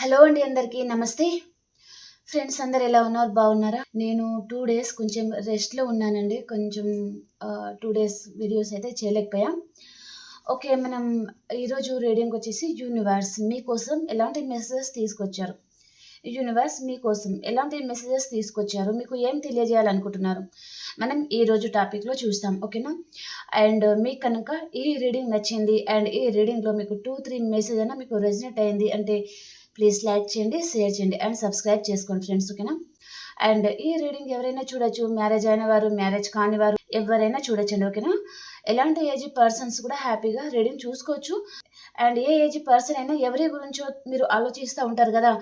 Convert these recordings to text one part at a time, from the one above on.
hello అండి అందరికీ నమస్తే ఫ్రెండ్స్ అందరు ఎలా ఉన్నారు బాగున్నారా నేను టూ డేస్ కొంచెం రెస్ట్లో ఉన్నానండి కొంచెం టూ డేస్ వీడియోస్ అయితే చేయలేకపోయా ఓకే మనం ఈరోజు రీడింగ్ వచ్చేసి యూనివర్స్ మీకోసం ఎలాంటి మెసేజెస్ తీసుకొచ్చారు యూనివర్స్ మీకోసం ఎలాంటి మెసేజెస్ తీసుకొచ్చారు మీకు ఏం తెలియజేయాలనుకుంటున్నారు మనం ఈరోజు టాపిక్లో చూస్తాం ఓకేనా అండ్ మీకు కనుక ఈ రీడింగ్ నచ్చింది అండ్ ఈ రీడింగ్లో మీకు టూ త్రీ మెసేజ్ అయినా మీకు రెజినెట్ అయింది అంటే ప్లీజ్ లైక్ చేయండి షేర్ చేయండి అండ్ సబ్స్క్రైబ్ చేసుకోండి ఫ్రెండ్స్ ఓకేనా అండ్ ఈ రీడింగ్ ఎవరైనా చూడొచ్చు మ్యారేజ్ అయిన వారు మ్యారేజ్ కాని వారు ఎవరైనా చూడొచ్చండి ఓకేనా ఎలాంటి ఏజ్ పర్సన్స్ కూడా హ్యాపీగా రీడింగ్ చూసుకోవచ్చు అండ్ ఏ ఏజ్ పర్సన్ అయినా ఎవరి గురించో మీరు ఆలోచిస్తూ ఉంటారు కదా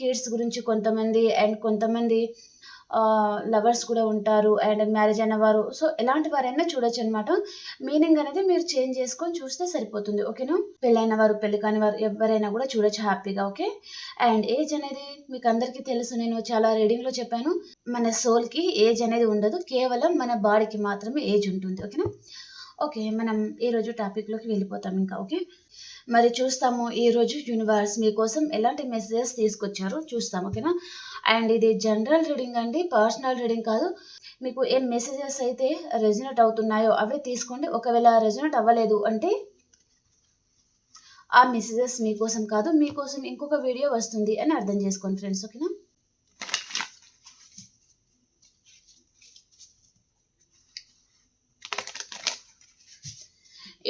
కిడ్స్ గురించి కొంతమంది అండ్ కొంతమంది లవర్స్ కూడా ఉంటారు అండ్ మ్యారేజ్ అయినవారు సో ఎలాంటి వారైనా చూడొచ్చు అనమాట మీనింగ్ అనేది మీరు చేంజ్ చేసుకొని చూస్తే సరిపోతుంది ఓకేనా పెళ్ళైన వారు పెళ్లి కాని వారు ఎవరైనా కూడా చూడొచ్చు హ్యాపీగా ఓకే అండ్ ఏజ్ అనేది మీకు అందరికీ తెలుసు నేను చాలా రీడింగ్లో చెప్పాను మన సోల్కి ఏజ్ అనేది ఉండదు కేవలం మన బాడీకి మాత్రమే ఏజ్ ఉంటుంది ఓకేనా ఓకే మనం ఈరోజు టాపిక్లోకి వెళ్ళిపోతాం ఇంకా ఓకే మరి చూస్తాము ఈరోజు యూనివర్స్ మీకోసం ఎలాంటి మెసేజెస్ తీసుకొచ్చారో చూస్తాం ఓకేనా అండ్ ఇది జనరల్ రీడింగ్ అండి పర్సనల్ రీడింగ్ కాదు మీకు ఏం మెసేజెస్ అయితే రెజ్యునేట్ అవుతున్నాయో అవి తీసుకోండి ఒకవేళ రెజ్యునేట్ అవ్వలేదు అంటే ఆ మెసేజెస్ మీకోసం కాదు మీకోసం ఇంకొక వీడియో వస్తుంది అని అర్థం చేసుకోండి ఫ్రెండ్స్ ఓకేనా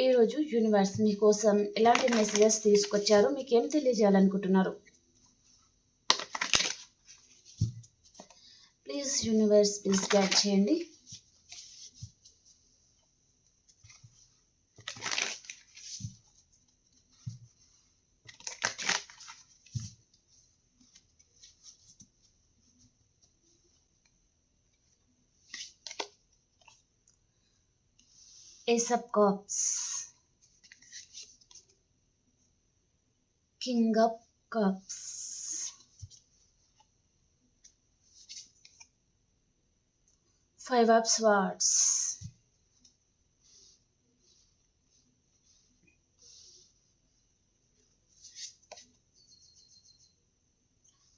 ఈరోజు యూనివర్స్ మీకోసం ఎలాంటి మెసేజెస్ తీసుకొచ్చారు మీకేం తెలియజేయాలనుకుంటున్నారు యూనివర్స్ ప్లీజ్ గైడ్ చేయండి Ace of Cups, King of Cups, five of swords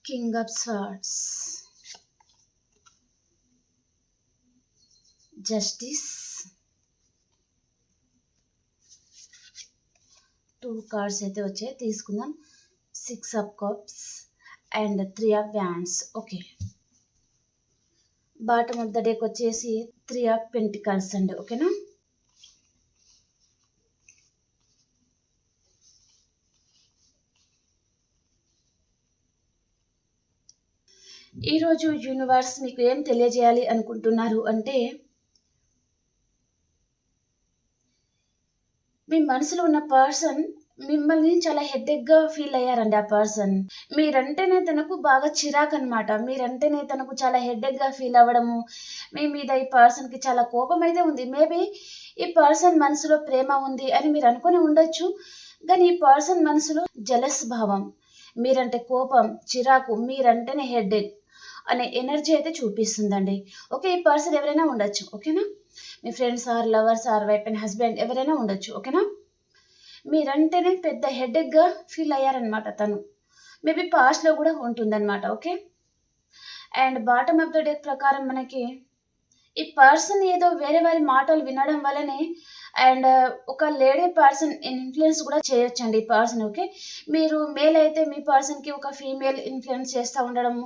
king of swords justice two cards అయితే వచ్చాయి తీసుకుందాం six of cups and three of wands okay bottom of the డేకి వచ్చేసి త్రీ ఆఫ్ పెంటికల్స్ అండి ఓకేనా ఈరోజు universe మీకు ఏం తెలియజేయాలి అనుకుంటున్నారు అంటే మీ మనసులో ఉన్న పర్సన్ మిమ్మల్ని చాలా హెడేక్గా ఫీల్ అయ్యారండి ఆ పర్సన్ మీరంటేనే తనకు బాగా చిరాకు అనమాట మీరంటేనే తనకు చాలా హెడేక్గా ఫీల్ అవ్వడము మీ మీద ఈ పర్సన్కి చాలా కోపం అయితే ఉంది మేబీ ఈ పర్సన్ మనసులో ప్రేమ ఉంది అని మీరు అనుకుని ఉండొచ్చు కానీ ఈ పర్సన్ మనసులో జలస్ భావం మీరంటే కోపం చిరాకు మీరంటేనే హెడేక్ అనే ఎనర్జీ అయితే చూపిస్తుందండి ఓకే ఈ పర్సన్ ఎవరైనా ఉండొచ్చు ఓకేనా మీ friends or lovers or wife and husband ఎవరైనా ఉండొచ్చు ఓకేనా మీరంటేనే పెద్ద హెడేక్గా ఫీల్ అయ్యారనమాట తను మేబీ పాస్ట్లో కూడా ఉంటుందన్నమాట okay and bottom of the death ప్రకారం మనకి ఈ పర్సన్ ఏదో వేరే వారి మాటలు వినడం వల్లనే అండ్ ఒక లేడీ పర్సన్ ఇన్ఫ్లుయెన్స్ కూడా చేయొచ్చండి ఈ పర్సన్ ఓకే మీరు మేల్ అయితే మీ పర్సన్కి ఒక ఫీమేల్ ఇన్ఫ్లుయెన్స్ చేస్తూ ఉండడము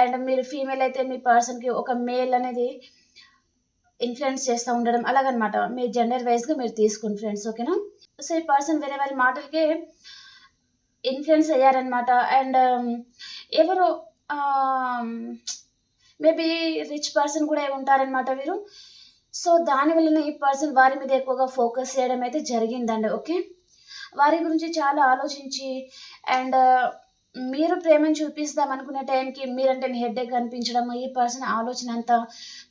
అండ్ మీరు ఫీమేల్ అయితే మీ పర్సన్కి ఒక మేల్ అనేది ఇన్ఫ్లుయెన్స్ చేస్తూ ఉండడం అలాగనమాట మీ జెండర్ వైజ్గా మీరు తీసుకుని ఫ్రెండ్స్ ఓకేనా సో ఈ పర్సన్ వేరే వాళ్ళ మాటలకే ఇన్ఫ్లుయెన్స్ అయ్యారనమాట అండ్ ఎవరు మేబీ రిచ్ పర్సన్ కూడా ఉంటారనమాట వీరు సో దానివల్ల ఈ పర్సన్ వారి మీద ఎక్కువగా ఫోకస్ చేయడం అయితే జరిగిందండి ఓకే వారి గురించి చాలా ఆలోచించి అండ్ uh, మీరు ప్రేమను చూపిస్తాం అనుకునే టైంకి మీరంటే హెడ్ఏక్ అనిపించడం ఈ పర్సన్ ఆలోచన అంతా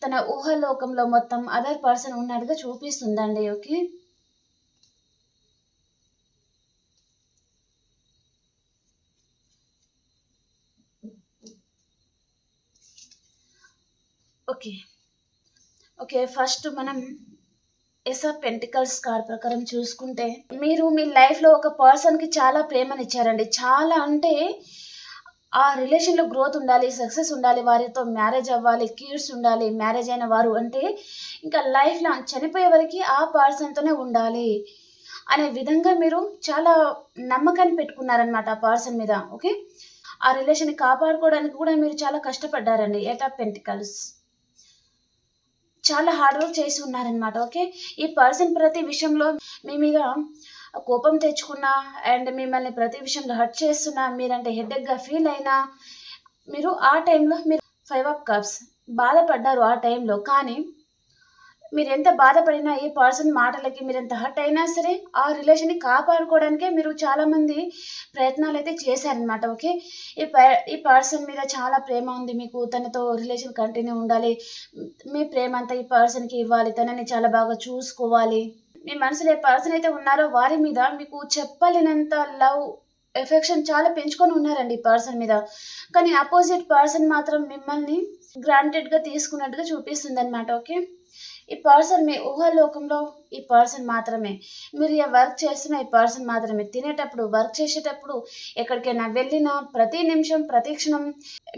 తన ఊహలోకంలో మొత్తం అదర్ పర్సన్ ఉన్నట్టుగా చూపిస్తుందండి ఓకే ఓకే ఓకే ఫస్ట్ మనం ఎస్ ఆఫ్ పెంటికల్స్ కార్డ్ ప్రకారం చూసుకుంటే మీరు మీ లైఫ్లో ఒక పర్సన్కి చాలా ప్రేమని ఇచ్చారండి చాలా అంటే ఆ రిలేషన్లో గ్రోత్ ఉండాలి సక్సెస్ ఉండాలి వారితో మ్యారేజ్ అవ్వాలి కిడ్స్ ఉండాలి మ్యారేజ్ అయిన వారు అంటే ఇంకా లైఫ్లో చనిపోయే వరకు ఆ పర్సన్తోనే ఉండాలి అనే విధంగా మీరు చాలా నమ్మకాన్ని పెట్టుకున్నారనమాట ఆ పర్సన్ మీద ఓకే ఆ రిలేషన్ కాపాడుకోవడానికి కూడా మీరు చాలా కష్టపడ్డారండి ఎట్ ఆఫ్ పెంటికల్స్ చాలా హార్డ్ వర్క్ చేసి ఉన్నారనమాట ఓకే ఈ పర్సన్ ప్రతి విషయంలో మీ మీద కోపం తెచ్చుకున్నా అండ్ మిమ్మల్ని ప్రతి విషయంలో హర్ట్ చేస్తున్నా మీరంటే హెడ్ఎక్గా ఫీల్ అయినా మీరు ఆ టైంలో మీరు ఫైవ్ ఆఫ్ కప్స్ బాధపడ్డారు ఆ టైంలో కానీ మీరు ఎంత బాధపడినా ఈ పర్సన్ మాటలకి మీరు ఎంత హర్ట్ అయినా సరే ఆ రిలేషన్ని కాపాడుకోవడానికే మీరు చాలామంది ప్రయత్నాలు అయితే చేశారనమాట ఓకే ఈ ఈ పర్సన్ మీద చాలా ప్రేమ ఉంది మీకు తనతో రిలేషన్ కంటిన్యూ ఉండాలి మీ ప్రేమ అంతా ఈ పర్సన్కి ఇవ్వాలి తనని చాలా బాగా చూసుకోవాలి మీ మనసులో ఏ పర్సన్ అయితే ఉన్నారో వారి మీద మీకు చెప్పలేనంత లవ్ ఎఫెక్షన్ చాలా పెంచుకొని ఉన్నారండి ఈ పర్సన్ మీద కానీ అపోజిట్ పర్సన్ మాత్రం మిమ్మల్ని గ్రాంటెడ్గా తీసుకున్నట్టుగా చూపిస్తుంది అనమాట ఓకే ఈ పర్సన్ మీ ఊహలోకంలో ఈ పర్సన్ మాత్రమే మీరు వర్క్ చేస్తున్న ఈ పర్సన్ మాత్రమే తినేటప్పుడు వర్క్ చేసేటప్పుడు ఎక్కడికైనా వెళ్ళిన ప్రతి నిమిషం ప్రతి క్షణం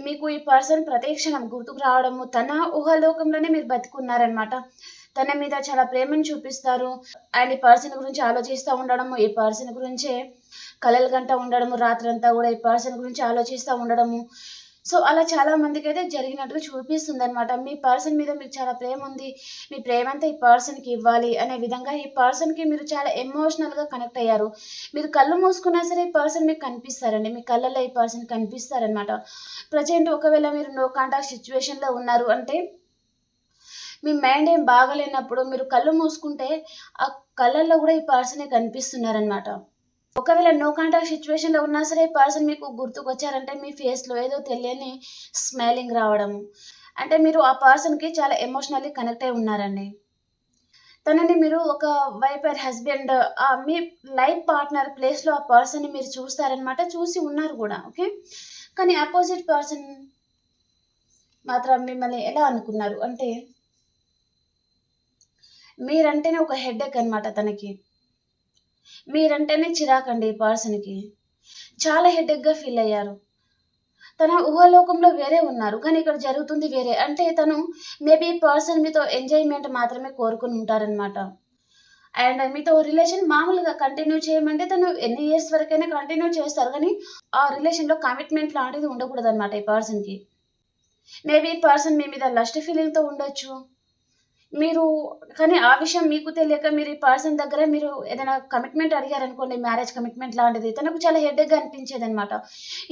మీకు ఈ పర్సన్ ప్రతి క్షణం గుర్తుకు రావడము తన ఊహలోకంలోనే మీరు బతుకున్నారనమాట తన మీద చాలా ప్రేమను చూపిస్తారు అండ్ ఈ పర్సన్ గురించి ఆలోచిస్తూ ఉండడము ఈ పర్సన్ గురించే కలలు గంట ఉండడము రాత్రంతా కూడా ఈ పర్సన్ గురించి ఆలోచిస్తూ ఉండడము సో అలా చాలా మందికి అయితే జరిగినట్టుగా చూపిస్తుంది అనమాట మీ పర్సన్ మీద మీకు చాలా ప్రేమ ఉంది మీ ప్రేమ అంతా ఈ పర్సన్కి ఇవ్వాలి అనే విధంగా ఈ పర్సన్కి మీరు చాలా ఎమోషనల్గా కనెక్ట్ అయ్యారు మీరు కళ్ళు మూసుకున్నా సరే ఈ పర్సన్ మీకు కనిపిస్తారండి మీ కళ్ళల్లో ఈ పర్సన్ కనిపిస్తారనమాట ప్రజెంట్ ఒకవేళ మీరు నో కాంటాక్ట్ సిచ్యువేషన్లో ఉన్నారు అంటే మీ మైండ్ ఏం బాగలేనప్పుడు మీరు కళ్ళు మూసుకుంటే ఆ కళ్ళల్లో కూడా ఈ పర్సనే కనిపిస్తున్నారనమాట ఒకవేళ నో కాంటాక్ట్ సిచ్యువేషన్లో ఉన్నా సరే పర్సన్ మీకు గుర్తుకొచ్చారంటే మీ ఫేస్లో ఏదో తెలియని స్మైలింగ్ రావడం అంటే మీరు ఆ పర్సన్కి చాలా ఎమోషనల్లీ కనెక్ట్ అయి ఉన్నారండి తనని మీరు ఒక వైఫ్ వైఫర్ హస్బెండ్ మీ లైఫ్ పార్ట్నర్ ప్లేస్లో ఆ పర్సన్ని మీరు చూస్తారనమాట చూసి ఉన్నారు కూడా ఓకే కానీ ఆపోజిట్ పర్సన్ మాత్రం మిమ్మల్ని ఎలా అనుకున్నారు అంటే మీరంటేనే ఒక ఎక్ అనమాట తనకి మీరంటేనే చిరాకండి ఈ పర్సన్కి చాలా హెడేక్గా ఫీల్ అయ్యారు తన ఊహలోకంలో వేరే ఉన్నారు కానీ ఇక్కడ జరుగుతుంది వేరే అంటే తను మేబీ పర్సన్ మీతో ఎంజాయ్మెంట్ మాత్రమే కోరుకుని ఉంటారనమాట అండ్ మీతో రిలేషన్ మామూలుగా కంటిన్యూ చేయమంటే తను ఎన్ని ఇయర్స్ వరకైనా కంటిన్యూ చేస్తారు కానీ ఆ రిలేషన్లో కమిట్మెంట్ లాంటిది ఉండకూడదు అనమాట ఈ పర్సన్కి మేబీ పర్సన్ మీ మీద లస్ట్ ఫీలింగ్తో ఉండొచ్చు మీరు కానీ ఆ విషయం మీకు తెలియక మీరు ఈ పర్సన్ దగ్గర మీరు ఏదైనా కమిట్మెంట్ అడిగారనుకోండి మ్యారేజ్ కమిట్మెంట్ లాంటిది తనకు చాలా హెడ్గా అనిపించేది అనమాట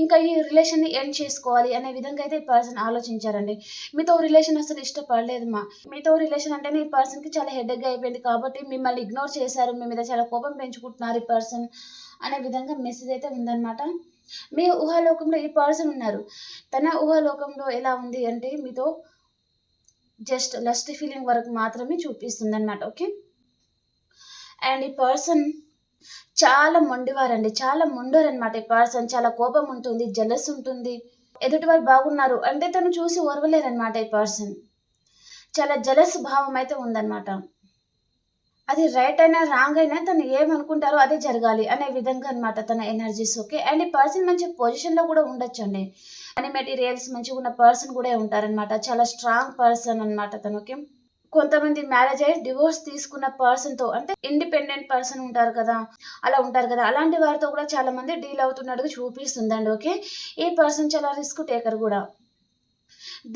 ఇంకా ఈ రిలేషన్ని ఎండ్ చేసుకోవాలి అనే విధంగా అయితే ఈ పర్సన్ ఆలోచించారండి మీతో రిలేషన్ అసలు ఇష్టపడలేదు మా మీతో రిలేషన్ అంటేనే ఈ పర్సన్కి చాలా హెడ్గా అయిపోయింది కాబట్టి మిమ్మల్ని ఇగ్నోర్ చేశారు మీ మీద చాలా కోపం పెంచుకుంటున్నారు ఈ పర్సన్ అనే విధంగా మెసేజ్ అయితే ఉందన్నమాట మీ ఊహాలోకంలో ఈ పర్సన్ ఉన్నారు తన ఊహాలోకంలో ఎలా ఉంది అంటే మీతో జస్ట్ లస్ట్ ఫీలింగ్ వరకు మాత్రమే చూపిస్తుంది అనమాట ఓకే అండ్ ఈ పర్సన్ చాలా మొండివారండి చాలా అనమాట ఈ పర్సన్ చాలా కోపం ఉంటుంది జలస్ ఉంటుంది ఎదుటివారు బాగున్నారు అంటే తను చూసి ఓర్వలేరనమాట ఈ పర్సన్ చాలా జలస్ భావం అయితే ఉందన్నమాట అది రైట్ అయినా రాంగ్ అయినా తను ఏమనుకుంటారో అదే జరగాలి అనే విధంగా అనమాట తన ఎనర్జీస్ ఓకే అండ్ ఈ పర్సన్ మంచి పొజిషన్లో కూడా ఉండొచ్చండి మనీ మెటీరియల్స్ మంచిగా ఉన్న పర్సన్ కూడా ఉంటారనమాట చాలా స్ట్రాంగ్ పర్సన్ అనమాట తనకి కొంతమంది మ్యారేజ్ అయ్యి డివోర్స్ తీసుకున్న పర్సన్తో అంటే ఇండిపెండెంట్ పర్సన్ ఉంటారు కదా అలా ఉంటారు కదా అలాంటి వారితో కూడా చాలా మంది డీల్ అవుతున్నట్టుగా చూపిస్తుందండి ఓకే ఈ పర్సన్ చాలా రిస్క్ టేకర్ కూడా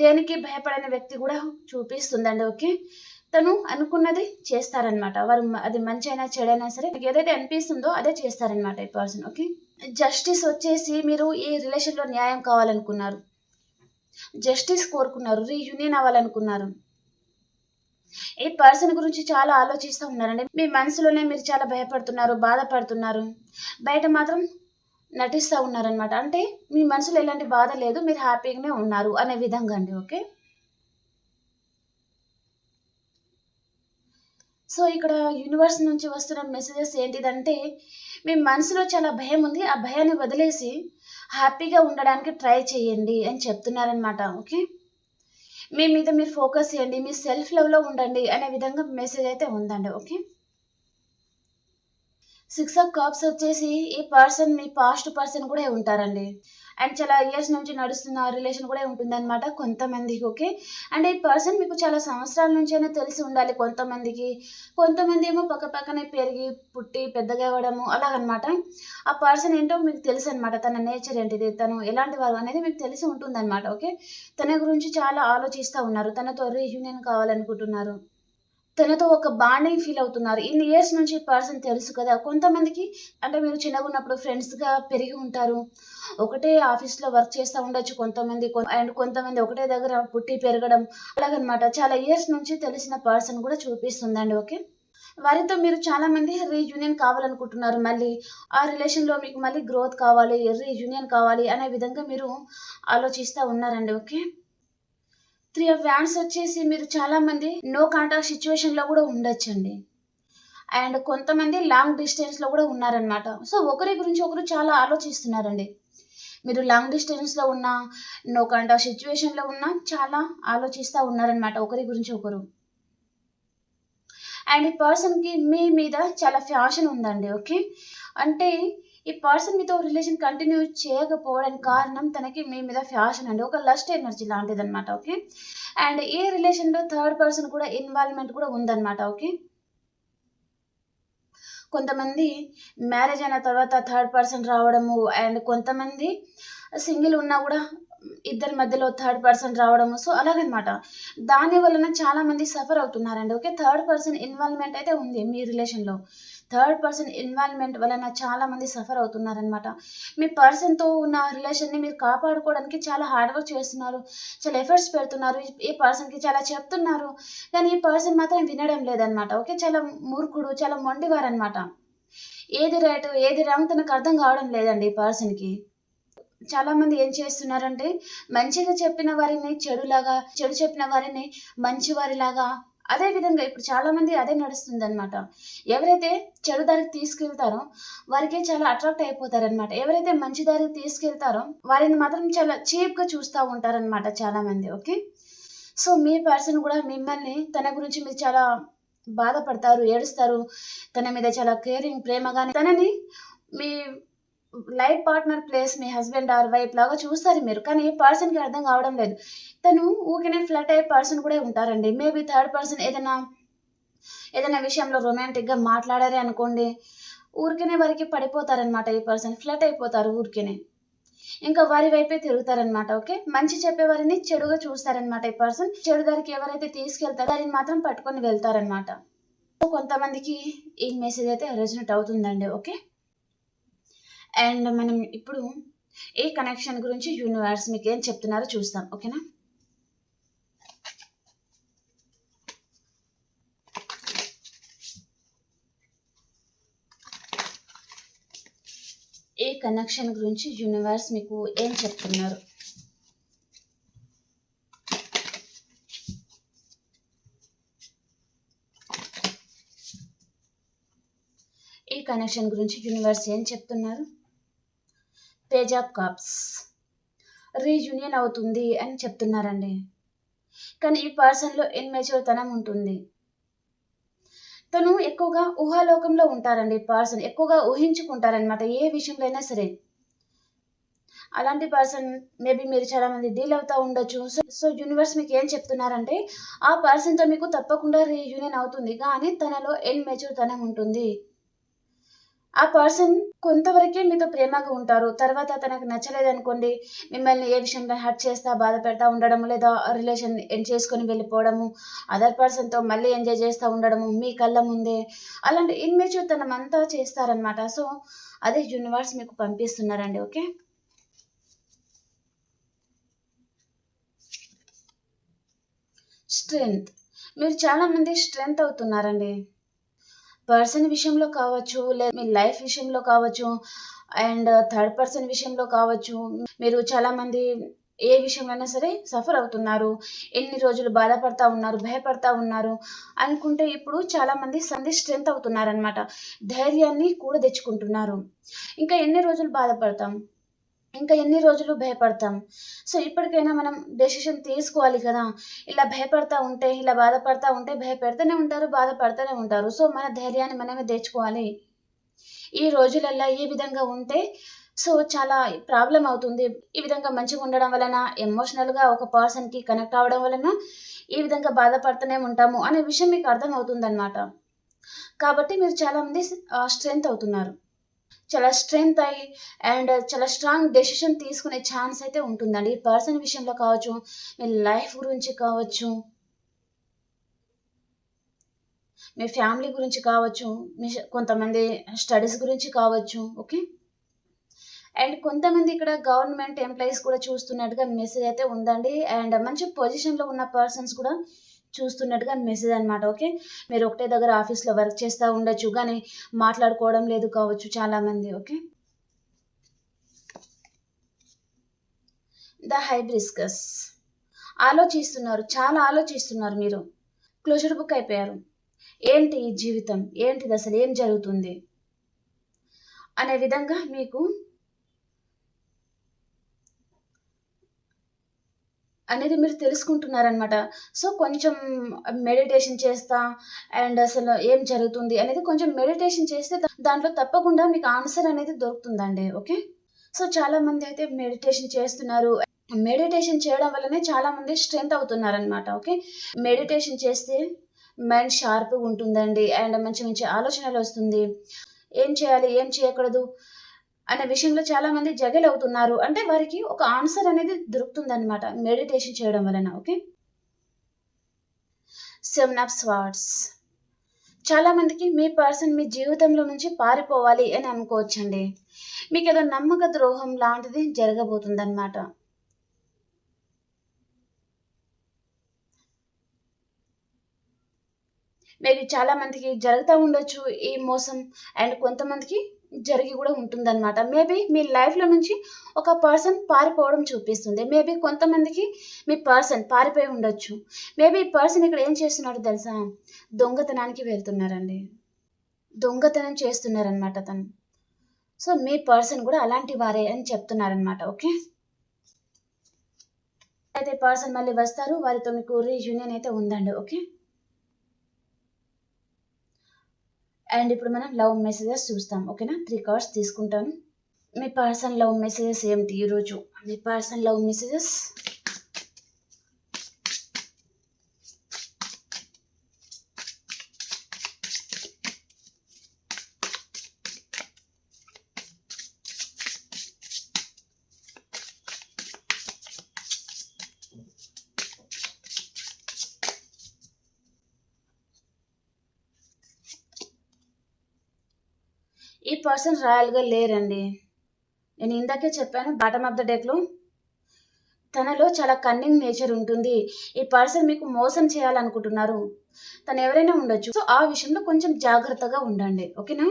దేనికి భయపడిన వ్యక్తి కూడా చూపిస్తుందండి ఓకే తను అనుకున్నది చేస్తారనమాట వారు అది మంచి అయినా చెడైనా సరే మీకు ఏదైతే అనిపిస్తుందో అదే చేస్తారనమాట ఈ పర్సన్ ఓకే జస్టిస్ వచ్చేసి మీరు ఈ రిలేషన్లో న్యాయం కావాలనుకున్నారు జస్టిస్ కోరుకున్నారు రీయూనియన్ అవ్వాలనుకున్నారు ఈ పర్సన్ గురించి చాలా ఆలోచిస్తూ ఉన్నారండి మీ మనసులోనే మీరు చాలా భయపడుతున్నారు బాధపడుతున్నారు బయట మాత్రం నటిస్తూ ఉన్నారనమాట అంటే మీ మనసులో ఎలాంటి బాధ లేదు మీరు హ్యాపీగానే ఉన్నారు అనే విధంగా అండి ఓకే సో ఇక్కడ యూనివర్స్ నుంచి వస్తున్న మెసేజెస్ ఏంటిదంటే మీ మనసులో చాలా భయం ఉంది ఆ భయాన్ని వదిలేసి హ్యాపీగా ఉండడానికి ట్రై చేయండి అని చెప్తున్నారనమాట ఓకే మీ మీద మీరు ఫోకస్ చేయండి మీ సెల్ఫ్ లవ్లో ఉండండి అనే విధంగా మెసేజ్ అయితే ఉందండి ఓకే సిక్స్ ఆఫ్ కాప్స్ వచ్చేసి ఈ పర్సన్ మీ పాస్ట్ పర్సన్ కూడా ఉంటారండి అండ్ చాలా ఇయర్స్ నుంచి నడుస్తున్న రిలేషన్ కూడా అనమాట కొంతమందికి ఓకే అండ్ ఈ పర్సన్ మీకు చాలా సంవత్సరాల నుంచి అయినా తెలిసి ఉండాలి కొంతమందికి కొంతమంది ఏమో పక్క పక్కనే పెరిగి పుట్టి పెద్దగా అవ్వడము అలాగనమాట ఆ పర్సన్ ఏంటో మీకు తెలుసు అనమాట తన నేచర్ ఏంటిది తను ఎలాంటి వారు అనేది మీకు తెలిసి ఉంటుందన్నమాట ఓకే తన గురించి చాలా ఆలోచిస్తూ ఉన్నారు తనతో రీయూనియన్ కావాలనుకుంటున్నారు తనతో ఒక బాండింగ్ ఫీల్ అవుతున్నారు ఇన్ని ఇయర్స్ నుంచి పర్సన్ తెలుసు కదా కొంతమందికి అంటే మీరు చిన్నగా ఉన్నప్పుడు ఫ్రెండ్స్గా పెరిగి ఉంటారు ఒకటే ఆఫీస్లో వర్క్ చేస్తూ ఉండొచ్చు కొంతమంది అండ్ కొంతమంది ఒకటే దగ్గర పుట్టి పెరగడం అలాగనమాట చాలా ఇయర్స్ నుంచి తెలిసిన పర్సన్ కూడా చూపిస్తుందండి ఓకే వారితో మీరు చాలామంది రీయూనియన్ కావాలనుకుంటున్నారు మళ్ళీ ఆ రిలేషన్లో మీకు మళ్ళీ గ్రోత్ కావాలి రీయూనియన్ కావాలి అనే విధంగా మీరు ఆలోచిస్తూ ఉన్నారండి ఓకే త్రీ వ్యాన్స్ వచ్చేసి మీరు చాలామంది నో కాంటాక్ట్ సిచ్యువేషన్లో కూడా ఉండొచ్చండి అండ్ కొంతమంది లాంగ్ డిస్టెన్స్లో కూడా ఉన్నారనమాట సో ఒకరి గురించి ఒకరు చాలా ఆలోచిస్తున్నారండి మీరు లాంగ్ డిస్టెన్స్లో ఉన్నా నో కాంటాక్ట్ సిచ్యువేషన్లో ఉన్నా చాలా ఆలోచిస్తూ ఉన్నారనమాట ఒకరి గురించి ఒకరు అండ్ ఈ పర్సన్కి మీ మీద చాలా ఫ్యాషన్ ఉందండి ఓకే అంటే ఈ పర్సన్ మీతో రిలేషన్ కంటిన్యూ చేయకపోవడానికి కారణం తనకి మీ మీద ఫ్యాషన్ అండి ఒక లస్ట్ ఎనర్జీ లాంటిదనమాట ఓకే అండ్ ఈ రిలేషన్లో థర్డ్ పర్సన్ కూడా ఇన్వాల్వ్మెంట్ కూడా ఉందన్నమాట ఓకే కొంతమంది మ్యారేజ్ అయిన తర్వాత థర్డ్ పర్సన్ రావడము అండ్ కొంతమంది సింగిల్ ఉన్నా కూడా ఇద్దరి మధ్యలో థర్డ్ పర్సన్ రావడము సో అలాగనమాట దాని వలన చాలామంది సఫర్ అవుతున్నారండి ఓకే థర్డ్ పర్సన్ ఇన్వాల్వ్మెంట్ అయితే ఉంది మీ రిలేషన్లో థర్డ్ పర్సన్ ఇన్వాల్వ్మెంట్ వలన చాలామంది సఫర్ అవుతున్నారనమాట మీ పర్సన్తో ఉన్న రిలేషన్ని మీరు కాపాడుకోవడానికి చాలా హార్డ్ వర్క్ చేస్తున్నారు చాలా ఎఫర్ట్స్ పెడుతున్నారు ఈ పర్సన్కి చాలా చెప్తున్నారు కానీ ఈ పర్సన్ మాత్రం వినడం లేదనమాట ఓకే చాలా మూర్ఖుడు చాలా మొండివారు అనమాట ఏది రైట్ ఏది రాంగ్ తనకు అర్థం కావడం లేదండి ఈ పర్సన్కి చాలామంది ఏం చేస్తున్నారంటే మంచిగా చెప్పిన వారిని చెడులాగా చెడు చెప్పిన వారిని మంచి వారిలాగా అదే విధంగా ఇప్పుడు చాలా మంది అదే నడుస్తుంది అనమాట ఎవరైతే చెడు దారికి తీసుకెళ్తారో వారికి చాలా అట్రాక్ట్ అయిపోతారనమాట ఎవరైతే మంచి దారికి తీసుకెళ్తారో వారిని మాత్రం చాలా చీప్ గా చూస్తూ ఉంటారనమాట చాలా మంది ఓకే సో మీ పర్సన్ కూడా మిమ్మల్ని తన గురించి మీరు చాలా బాధపడతారు ఏడుస్తారు తన మీద చాలా కేరింగ్ ప్రేమగానే తనని మీ లైఫ్ పార్ట్నర్ ప్లేస్ మీ హస్బెండ్ ఆర్ వైఫ్ లాగా చూస్తారు మీరు కానీ పర్సన్కి అర్థం కావడం లేదు తను ఊకనే ఫ్లట్ అయ్యే పర్సన్ కూడా ఉంటారండి మేబీ థర్డ్ పర్సన్ ఏదైనా ఏదైనా విషయంలో రొమాంటిక్గా మాట్లాడారే అనుకోండి ఊరికనే వారికి పడిపోతారనమాట ఈ పర్సన్ ఫ్లట్ అయిపోతారు ఊరికనే ఇంకా వారి వైపే తిరుగుతారనమాట ఓకే మంచి చెప్పేవారిని చెడుగా చూస్తారనమాట ఈ పర్సన్ చెడు దారికి ఎవరైతే తీసుకెళ్తారో దానిని మాత్రం పట్టుకొని వెళ్తారనమాట కొంతమందికి ఈ మెసేజ్ అయితే రెజినెట్ అవుతుందండి ఓకే అండ్ మనం ఇప్పుడు ఏ కనెక్షన్ గురించి యూనివర్స్ మీకు ఏం చెప్తున్నారో చూస్తాం ఓకేనా ఏ కనెక్షన్ గురించి యూనివర్స్ మీకు ఏం చెప్తున్నారు ఈ కనెక్షన్ గురించి యూనివర్స్ ఏం చెప్తున్నారు పేజ్ ఆఫ్ కప్స్ రీయూనియన్ అవుతుంది అని చెప్తున్నారండి కానీ ఈ పర్సన్లో తనం ఉంటుంది తను ఎక్కువగా ఊహాలోకంలో ఉంటారండి పర్సన్ ఎక్కువగా ఊహించుకుంటారనమాట ఏ విషయంలో అయినా సరే అలాంటి పర్సన్ మేబీ మీరు చాలా మంది డీల్ అవుతూ ఉండొచ్చు సో సో యూనివర్స్ మీకు ఏం చెప్తున్నారంటే ఆ పర్సన్తో మీకు తప్పకుండా రీయూనియన్ అవుతుంది కానీ తనలో ఎన్ మెచ్యూర్ తనం ఉంటుంది ఆ పర్సన్ కొంతవరకే మీతో ప్రేమగా ఉంటారు తర్వాత తనకు నచ్చలేదు అనుకోండి మిమ్మల్ని ఏ విషయంలో హర్ట్ చేస్తా బాధ పెడతా ఉండడము లేదా రిలేషన్ ఎండ్ చేసుకొని వెళ్ళిపోవడము అదర్ పర్సన్తో మళ్ళీ ఎంజాయ్ చేస్తూ ఉండడము మీ కళ్ళ ముందే అలాంటి ఇన్మేచ్యూర్ తనం అంతా చేస్తారనమాట సో అదే యూనివర్స్ మీకు పంపిస్తున్నారండి ఓకే స్ట్రెంగ్త్ మీరు చాలామంది స్ట్రెంగ్త్ అవుతున్నారండి పర్సన్ విషయంలో కావచ్చు లేదా మీ లైఫ్ విషయంలో కావచ్చు అండ్ థర్డ్ పర్సన్ విషయంలో కావచ్చు మీరు చాలామంది ఏ అయినా సరే సఫర్ అవుతున్నారు ఎన్ని రోజులు బాధపడతా ఉన్నారు భయపడతా ఉన్నారు అనుకుంటే ఇప్పుడు చాలామంది సంధి స్ట్రెంత్ అవుతున్నారనమాట ధైర్యాన్ని కూడా తెచ్చుకుంటున్నారు ఇంకా ఎన్ని రోజులు బాధపడతాం ఇంకా ఎన్ని రోజులు భయపడతాం సో ఇప్పటికైనా మనం డెసిషన్ తీసుకోవాలి కదా ఇలా భయపడతా ఉంటే ఇలా బాధపడతా ఉంటే భయపెడతానే ఉంటారు బాధపడుతూనే ఉంటారు సో మన ధైర్యాన్ని మనమే తెచ్చుకోవాలి ఈ రోజులలో ఈ విధంగా ఉంటే సో చాలా ప్రాబ్లం అవుతుంది ఈ విధంగా మంచిగా ఉండడం వలన ఎమోషనల్గా ఒక పర్సన్కి కనెక్ట్ అవ్వడం వలన ఈ విధంగా బాధపడుతూనే ఉంటాము అనే విషయం మీకు అర్థం అనమాట కాబట్టి మీరు చాలామంది స్ట్రెంత్ అవుతున్నారు చాలా స్ట్రెంగ్త్ అయ్యి అండ్ చాలా స్ట్రాంగ్ డెసిషన్ తీసుకునే ఛాన్స్ అయితే ఉంటుందండి ఈ పర్సన్ విషయంలో కావచ్చు మీ లైఫ్ గురించి కావచ్చు మీ ఫ్యామిలీ గురించి కావచ్చు మీ కొంతమంది స్టడీస్ గురించి కావచ్చు ఓకే అండ్ కొంతమంది ఇక్కడ గవర్నమెంట్ ఎంప్లాయీస్ కూడా చూస్తున్నట్టుగా మెసేజ్ అయితే ఉందండి అండ్ మంచి పొజిషన్లో ఉన్న పర్సన్స్ కూడా చూస్తున్నట్టుగా మెసేజ్ అనమాట ఓకే మీరు ఒకటే దగ్గర ఆఫీస్లో వర్క్ చేస్తూ ఉండొచ్చు కానీ మాట్లాడుకోవడం లేదు కావచ్చు చాలామంది ఓకే ద హైబ్రిస్కస్ ఆలోచిస్తున్నారు చాలా ఆలోచిస్తున్నారు మీరు క్లోజర్ బుక్ అయిపోయారు ఏంటి ఈ జీవితం ఏంటిది అసలు ఏం జరుగుతుంది అనే విధంగా మీకు అనేది మీరు తెలుసుకుంటున్నారనమాట సో కొంచెం మెడిటేషన్ చేస్తా అండ్ అసలు ఏం జరుగుతుంది అనేది కొంచెం మెడిటేషన్ చేస్తే దాంట్లో తప్పకుండా మీకు ఆన్సర్ అనేది దొరుకుతుందండి ఓకే సో చాలామంది అయితే మెడిటేషన్ చేస్తున్నారు మెడిటేషన్ చేయడం వల్లనే చాలామంది స్ట్రెంత్ అవుతున్నారనమాట ఓకే మెడిటేషన్ చేస్తే మైండ్ షార్ప్గా ఉంటుందండి అండ్ మంచి మంచి ఆలోచనలు వస్తుంది ఏం చేయాలి ఏం చేయకూడదు అనే విషయంలో చాలా మంది జగల్ అవుతున్నారు అంటే వారికి ఒక ఆన్సర్ అనేది దొరుకుతుందన్నమాట మెడిటేషన్ చేయడం వలన ఓకే సెవెన్ ఆఫ్ స్వార్ట్స్ చాలా మందికి మీ పర్సన్ మీ జీవితంలో నుంచి పారిపోవాలి అని అనుకోవచ్చండి మీకు ఏదో నమ్మక ద్రోహం లాంటిది జరగబోతుందన్నమాట మీకు చాలా మందికి జరుగుతూ ఉండొచ్చు ఈ మోసం అండ్ కొంతమందికి జరిగి కూడా ఉంటుందన్నమాట మేబీ మీ లైఫ్లో నుంచి ఒక పర్సన్ పారిపోవడం చూపిస్తుంది మేబీ కొంతమందికి మీ పర్సన్ పారిపోయి ఉండొచ్చు మేబీ ఈ పర్సన్ ఇక్కడ ఏం చేస్తున్నాడు తెలుసా దొంగతనానికి వెళ్తున్నారండి దొంగతనం చేస్తున్నారనమాట తను సో మీ పర్సన్ కూడా అలాంటి వారే అని చెప్తున్నారనమాట ఓకే అయితే పర్సన్ మళ్ళీ వస్తారు వారితో మీకు రీయూనియన్ అయితే ఉందండి ఓకే అండ్ ఇప్పుడు మనం లవ్ మెసేజెస్ చూస్తాం ఓకేనా త్రీ కార్డ్స్ తీసుకుంటాను మీ పర్సన్ లవ్ మెసేజెస్ ఏమిటి ఈరోజు మీ పర్సన్ లవ్ మెసేజెస్ ఈ పర్సన్ రాయల్గా లేరండి నేను ఇందాకే చెప్పాను బాటమ్ ఆఫ్ ద డెక్లో తనలో చాలా కన్నింగ్ నేచర్ ఉంటుంది ఈ పర్సన్ మీకు మోసం చేయాలనుకుంటున్నారు తను ఎవరైనా ఉండొచ్చు సో ఆ విషయంలో కొంచెం జాగ్రత్తగా ఉండండి ఓకేనా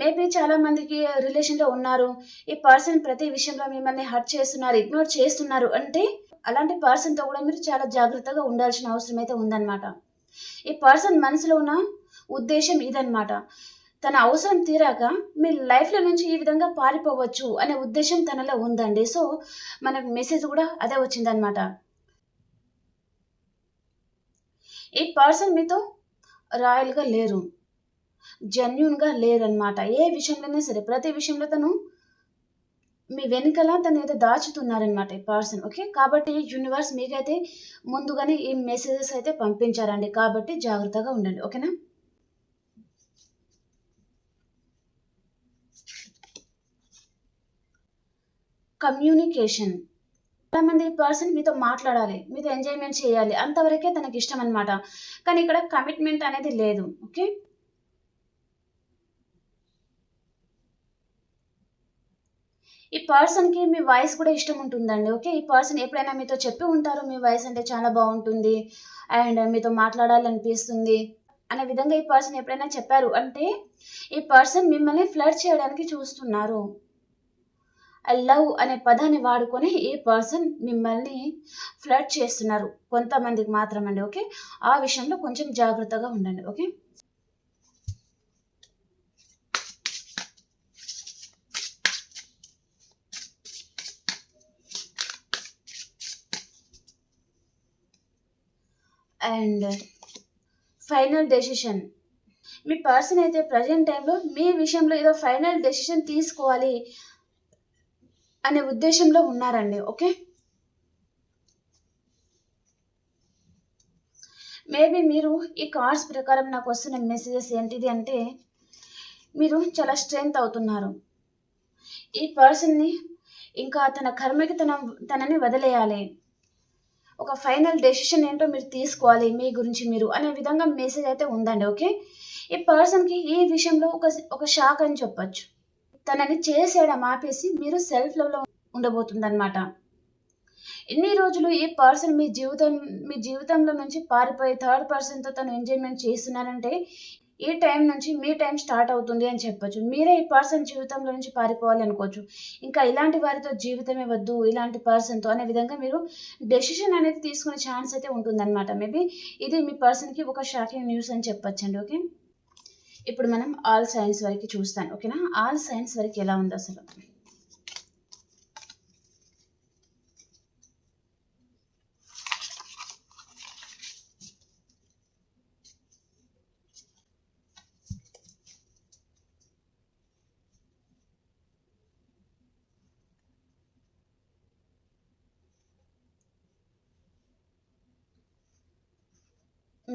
మేబీ చాలా మందికి రిలేషన్లో ఉన్నారు ఈ పర్సన్ ప్రతి విషయంలో మిమ్మల్ని హర్ట్ చేస్తున్నారు ఇగ్నోర్ చేస్తున్నారు అంటే అలాంటి పర్సన్తో కూడా మీరు చాలా జాగ్రత్తగా ఉండాల్సిన అవసరం అయితే ఉందన్నమాట ఈ పర్సన్ మనసులో ఉన్న ఉద్దేశం ఇదనమాట తన అవసరం తీరాక మీ లైఫ్లో నుంచి ఈ విధంగా పారిపోవచ్చు అనే ఉద్దేశం తనలో ఉందండి సో మనకు మెసేజ్ కూడా అదే వచ్చిందనమాట ఈ పర్సన్ మీతో రాయల్గా లేరు జెన్యున్గా లేరనమాట ఏ విషయంలోనే సరే ప్రతి విషయంలో తను మీ వెనుకల తను ఏదో దాచుతున్నారనమాట ఈ పర్సన్ ఓకే కాబట్టి యూనివర్స్ మీకైతే ముందుగానే ఈ మెసేజెస్ అయితే పంపించారండి కాబట్టి జాగ్రత్తగా ఉండండి ఓకేనా కమ్యూనికేషన్ చాలామంది పర్సన్ మీతో మాట్లాడాలి మీతో ఎంజాయ్మెంట్ చేయాలి అంతవరకే తనకి ఇష్టం అనమాట కానీ ఇక్కడ కమిట్మెంట్ అనేది లేదు ఓకే ఈ పర్సన్కి మీ వాయిస్ కూడా ఇష్టం ఉంటుందండి ఓకే ఈ పర్సన్ ఎప్పుడైనా మీతో చెప్పి ఉంటారు మీ వాయిస్ అంటే చాలా బాగుంటుంది అండ్ మీతో మాట్లాడాలనిపిస్తుంది అనే విధంగా ఈ పర్సన్ ఎప్పుడైనా చెప్పారు అంటే ఈ పర్సన్ మిమ్మల్ని ఫ్లర్ట్ చేయడానికి చూస్తున్నారు లవ్ అనే పదాన్ని వాడుకొని ఈ పర్సన్ మిమ్మల్ని ఫ్లడ్ చేస్తున్నారు కొంతమందికి మాత్రం అండి ఓకే ఆ విషయంలో కొంచెం జాగ్రత్తగా ఉండండి ఓకే అండ్ ఫైనల్ డెసిషన్ మీ పర్సన్ అయితే ప్రజెంట్ టైంలో మీ విషయంలో ఏదో ఫైనల్ డెసిషన్ తీసుకోవాలి అనే ఉద్దేశంలో ఉన్నారండి ఓకే మేబీ మీరు ఈ కార్డ్స్ ప్రకారం నాకు వస్తున్న మెసేజెస్ ఏంటిది అంటే మీరు చాలా స్ట్రెంగ్త్ అవుతున్నారు ఈ పర్సన్ని ఇంకా తన కర్మకి తన తనని వదిలేయాలి ఒక ఫైనల్ డెసిషన్ ఏంటో మీరు తీసుకోవాలి మీ గురించి మీరు అనే విధంగా మెసేజ్ అయితే ఉందండి ఓకే ఈ పర్సన్కి ఈ విషయంలో ఒక ఒక షాక్ అని చెప్పచ్చు తనని చేసేయడం ఆపేసి మీరు సెల్ఫ్ లవ్లో ఉండబోతుందన్నమాట ఎన్ని రోజులు ఈ పర్సన్ మీ జీవితం మీ జీవితంలో నుంచి పారిపోయి థర్డ్ పర్సన్తో తను ఎంజాయ్మెంట్ చేస్తున్నారంటే ఈ టైం నుంచి మీ టైం స్టార్ట్ అవుతుంది అని చెప్పొచ్చు మీరే ఈ పర్సన్ జీవితంలో నుంచి పారిపోవాలి అనుకోవచ్చు ఇంకా ఇలాంటి వారితో జీవితమే వద్దు ఇలాంటి పర్సన్తో అనే విధంగా మీరు డెసిషన్ అనేది తీసుకునే ఛాన్స్ అయితే ఉంటుందన్నమాట మేబీ ఇది మీ పర్సన్కి ఒక షాకింగ్ న్యూస్ అని చెప్పొచ్చండి ఓకే ఇప్పుడు మనం ఆల్ సైన్స్ వరకు చూస్తాను ఓకేనా ఆల్ సైన్స్ వరకు ఎలా ఉంది అసలు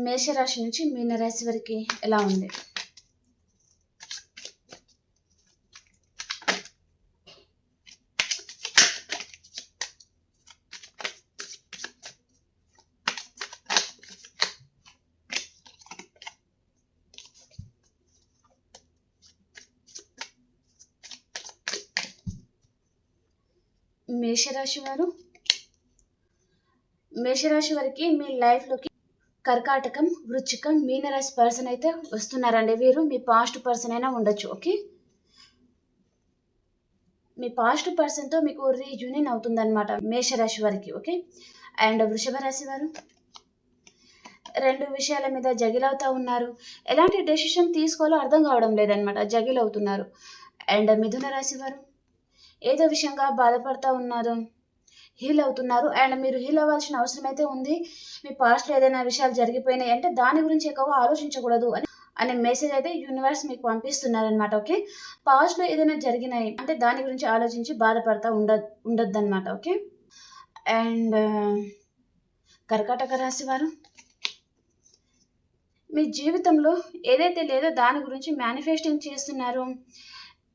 మేషరాశి నుంచి మీనరాశి వరకు ఎలా ఉంది మేషరాశి వారు మేషరాశి వారికి మీ లైఫ్లోకి కర్కాటకం వృచ్చికం మీనరాశి పర్సన్ అయితే వస్తున్నారండి వీరు మీ పాస్ట్ పర్సన్ అయినా ఉండొచ్చు ఓకే మీ పాస్ట్ పర్సన్తో మీకు రీయూనియన్ అవుతుందన్నమాట మేషరాశి వారికి ఓకే అండ్ వృషభ రాశి వారు రెండు విషయాల మీద జగిల్ అవుతూ ఉన్నారు ఎలాంటి డెసిషన్ తీసుకోవాలో అర్థం కావడం లేదనమాట జగిల్ అవుతున్నారు అండ్ మిథున రాశి వారు ఏదో విషయంగా బాధపడతా ఉన్నారు హీల్ అవుతున్నారు అండ్ మీరు హీల్ అవ్వాల్సిన అవసరం అయితే ఉంది మీ పాస్ట్లో ఏదైనా విషయాలు జరిగిపోయినాయి అంటే దాని గురించి ఎక్కువ ఆలోచించకూడదు అని అనే మెసేజ్ అయితే యూనివర్స్ మీకు పంపిస్తున్నారనమాట ఓకే పాస్ట్లో ఏదైనా జరిగినాయి అంటే దాని గురించి ఆలోచించి బాధపడతా ఉండ ఉండద్దు అనమాట ఓకే అండ్ కర్కాటక రాశి వారు మీ జీవితంలో ఏదైతే లేదో దాని గురించి మేనిఫెస్టింగ్ చేస్తున్నారు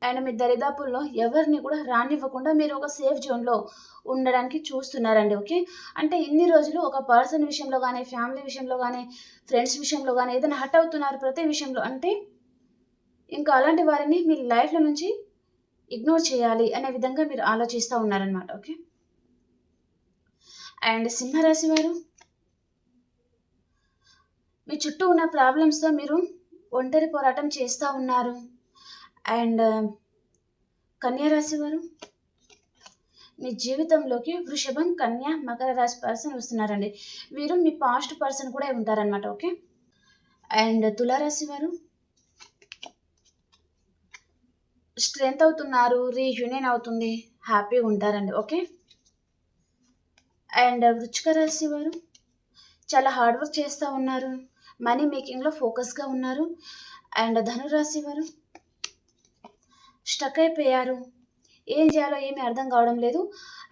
అండ్ మీ దరిదాపుల్లో ఎవరిని కూడా రానివ్వకుండా మీరు ఒక సేఫ్ జోన్లో ఉండడానికి చూస్తున్నారండి ఓకే అంటే ఇన్ని రోజులు ఒక పర్సన్ విషయంలో కానీ ఫ్యామిలీ విషయంలో కానీ ఫ్రెండ్స్ విషయంలో కానీ ఏదైనా హట్ అవుతున్నారు ప్రతి విషయంలో అంటే ఇంకా అలాంటి వారిని మీ లైఫ్లో నుంచి ఇగ్నోర్ చేయాలి అనే విధంగా మీరు ఆలోచిస్తూ ఉన్నారనమాట ఓకే అండ్ సింహరాశి వారు మీ చుట్టూ ఉన్న ప్రాబ్లమ్స్తో మీరు ఒంటరి పోరాటం చేస్తూ ఉన్నారు అండ్ కన్యారాశి వారు మీ జీవితంలోకి వృషభం కన్యా మకర రాశి పర్సన్ వస్తున్నారండి వీరు మీ పాస్ట్ పర్సన్ కూడా ఉంటారనమాట ఓకే అండ్ తులారాశి వారు స్ట్రెంత్ అవుతున్నారు రీయూనియన్ అవుతుంది హ్యాపీగా ఉంటారండి ఓకే అండ్ వృచ్చిక రాశి వారు చాలా హార్డ్ వర్క్ చేస్తూ ఉన్నారు మనీ మేకింగ్లో ఫోకస్గా ఉన్నారు అండ్ ధనురాశి వారు స్టక్ అయిపోయారు ఏం చేయాలో ఏమీ అర్థం కావడం లేదు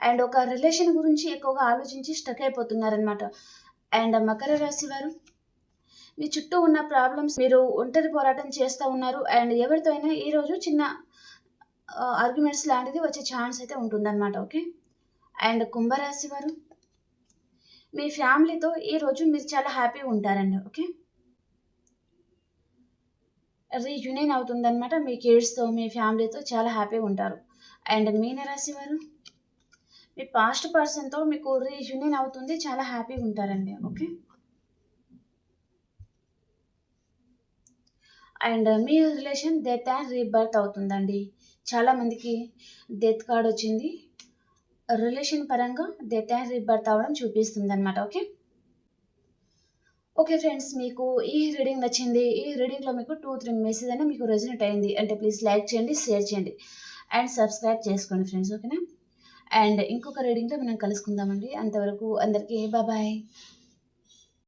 అండ్ ఒక రిలేషన్ గురించి ఎక్కువగా ఆలోచించి స్టక్ అయిపోతున్నారనమాట అండ్ మకర రాశి వారు మీ చుట్టూ ఉన్న ప్రాబ్లమ్స్ మీరు ఒంటరి పోరాటం చేస్తూ ఉన్నారు అండ్ ఎవరితో అయినా ఈరోజు చిన్న ఆర్గ్యుమెంట్స్ లాంటిది వచ్చే ఛాన్స్ అయితే ఉంటుందన్నమాట ఓకే అండ్ కుంభరాశి వారు మీ ఫ్యామిలీతో ఈరోజు మీరు చాలా హ్యాపీగా ఉంటారండి ఓకే రీయూనియన్ అవుతుందనమాట మీ కిడ్స్తో మీ ఫ్యామిలీతో చాలా హ్యాపీగా ఉంటారు అండ్ రాశి వారు మీ పాస్ట్ పర్సన్తో మీకు రీయూనియన్ అవుతుంది చాలా హ్యాపీగా ఉంటారండి ఓకే అండ్ మీ రిలేషన్ డెత్ అండ్ రీబర్త్ అవుతుందండి చాలామందికి డెత్ కార్డ్ వచ్చింది రిలేషన్ పరంగా డెత్ అండ్ రీబర్త్ అవ్వడం చూపిస్తుంది అనమాట ఓకే ఓకే ఫ్రెండ్స్ మీకు ఈ రీడింగ్ నచ్చింది ఈ రీడింగ్లో మీకు టూ త్రీ మెసేజ్ అనేది మీకు రెజినెట్ అయింది అంటే ప్లీజ్ లైక్ చేయండి షేర్ చేయండి అండ్ సబ్స్క్రైబ్ చేసుకోండి ఫ్రెండ్స్ ఓకేనా అండ్ ఇంకొక రీడింగ్లో మనం కలుసుకుందామండి అంతవరకు అందరికీ బాబాయ్